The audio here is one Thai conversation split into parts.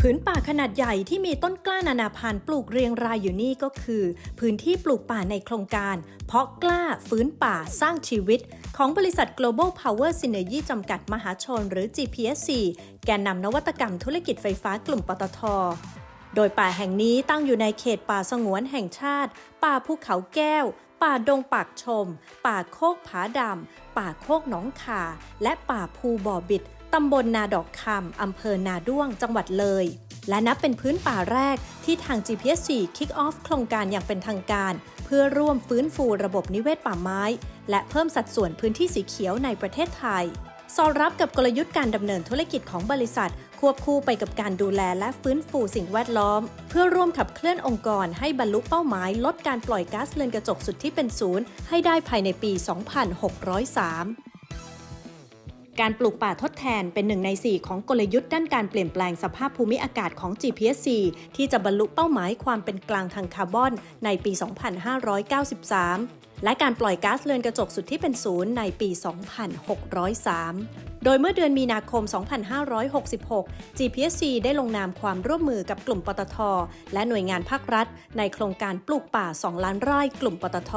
ผืนป่าขนาดใหญ่ที่มีต้นกล้านานาพันธุ์ปลูกเรียงรายอยู่นี่ก็คือ พื้นที่ปลูกป่าในโครงการ เพาะกล้าฟื้นป่าสร้างชีวิต ของบริษัท Global Power Synergy จำกัดมหาชน หรือ GPSC แกนนำนวัตกรรมธุรกิจไฟฟ้ากลุ่มปตทโดยป่าแห่งนี้ตั้งอยู่ในเขตป่าสงวนแห่งชาติ ป่าภูเขาแก้ว ป่าดงปากชม ป่าโคกผาดำ ป่าโคกหนองขา และป่าภูบ่อบิด ตำบลนาดอกคำอำเภอนาด้วง จังหวัดเลย และนับเป็นพื้นป่าแรกที่ทาง GPS4 Kick Off โครงการอย่างเป็นทางการ เพื่อร่วมฟื้นฟูระบบนิเวศป่าไม้ และเพิ่มสัดส่วนพื้นที่สีเขียวในประเทศไทย สอดรับกับกลยุทธ์การดำเนินธุรกิจของบริษัท ควบคู่ไปกับการดูแลและฟื้นฟูสิ่งแวดล้อม เพื่อร่วมขับเคลื่อนองค์กรให้บรรลุเป้าหมาย ลดการปล่อยก๊าซเรือนกระจกสุดที่เป็นศูนย์ให้ได้ภายในปี 2603 การปลูกป่าทดแทนเป็นหนึ่งใน 4 ของกลยุทธ์ด้านการเปลี่ยนแปลงสภาพภูมิอากาศของ GPSC ที่จะบรรลุเป้าหมายความเป็นกลางทางคาร์บอนในปี 2593และการปล่อยก๊าซเรือนกระจกสุดที่เป็นศูนย์ในปี 2603 โดยเมื่อเดือนมีนาคม 2566 GPSC ได้ลงนามความร่วมมือกับกลุ่มปตท และหน่วยงานภาครัฐ ในโครงการปลูกป่า 2 ล้านไร่กลุ่มปตท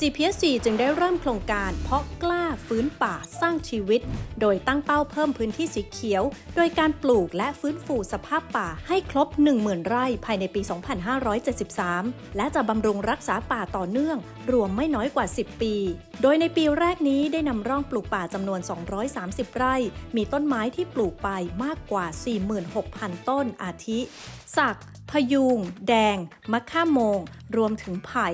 GPSC จึงได้เริ่มโครงการเพาะกล้า ฟื้นป่าสร้างชีวิต โดยตั้งเป้าเพิ่มพื้นที่สีเขียว โดยการปลูกและฟื้นฟูสภาพป่าให้ครบ 10,000 ไร่ภายในปี 2573 และจะบำรุงรักษาป่าต่อเนื่อง รวมไม่น้อยกว่า 10 ปี โดยในปีแรกนี้ได้นำร่องปลูกป่าจำนวน 230 ไร่ มีต้นไม้ที่ปลูกไปมากกว่า 46,000 ต้นอาทิ สัก พยุง แดง มะค่าโมง รวมถึงไผ่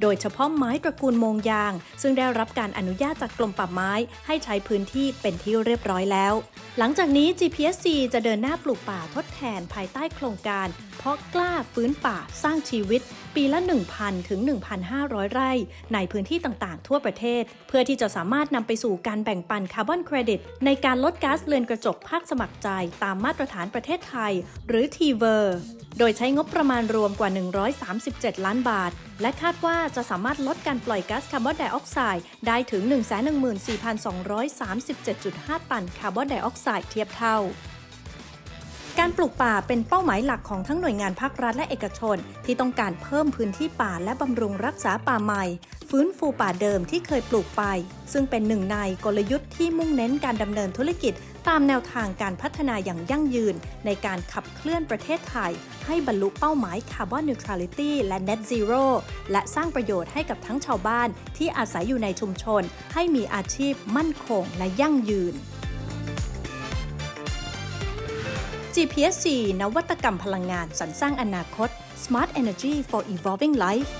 โดยเฉพาะไม้ตระกูลโมงยาง ซึ่งได้รับการอนุญาตจากกรมป่าไม้ให้ใช้พื้นที่เป็นที่เรียบร้อยแล้ว หลังจากนี้ GPSC จะเดินหน้าปลูกป่าทดแทนภายใต้โครงการ เพาะกล้าฟื้นป่าสร้างชีวิต ปีละ 1,000 ถึง 1,500 ไร่ ในพื้นที่ต่างๆ ทั่วประเทศ เพื่อที่จะสามารถนำไปสู่การแบ่งปันคาร์บอนเครดิต ในการลดก๊าซเรือนกระจกภาคสมัครใจตามมาตรฐานประเทศไทย หรือ TVER โดยใช้งบประมาณรวมกว่า 137 ล้านบาท และคาดว่าจะสามารถลดการปล่อยก๊าซคาร์บอนไดออกไซด์ได้ถึง 114,237.5 ตันคาร์บอนไดออกไซด์เทียบเท่า การปลูกป่าเป็นเป้าหมายหลักของทั้งหน่วยงานภาครัฐและเอกชน ที่ต้องการเพิ่มพื้นที่ป่าและบำรุงรักษาป่าใหม่ ฟื้นฟูป่าเดิมที่เคยปลูกไป ซึ่งเป็นหนึ่งในกลยุทธ์ที่มุ่งเน้นการดำเนินธุรกิจ ตามแนวทางการพัฒนาอย่างยั่งยืน ในการขับเคลื่อนประเทศไทย ให้บรรลุเป้าหมายคาร์บอนนิวทรัลิตี้และ Net Zero และสร้างประโยชน์ให้กับทั้งชาวบ้านที่อาศัยอยู่ในชุมชน ให้มีอาชีพมั่นคงและยั่งยืน GPSC นวัตกรรมพลังงานสรรสร้างอนาคต Smart Energy for Evolving Life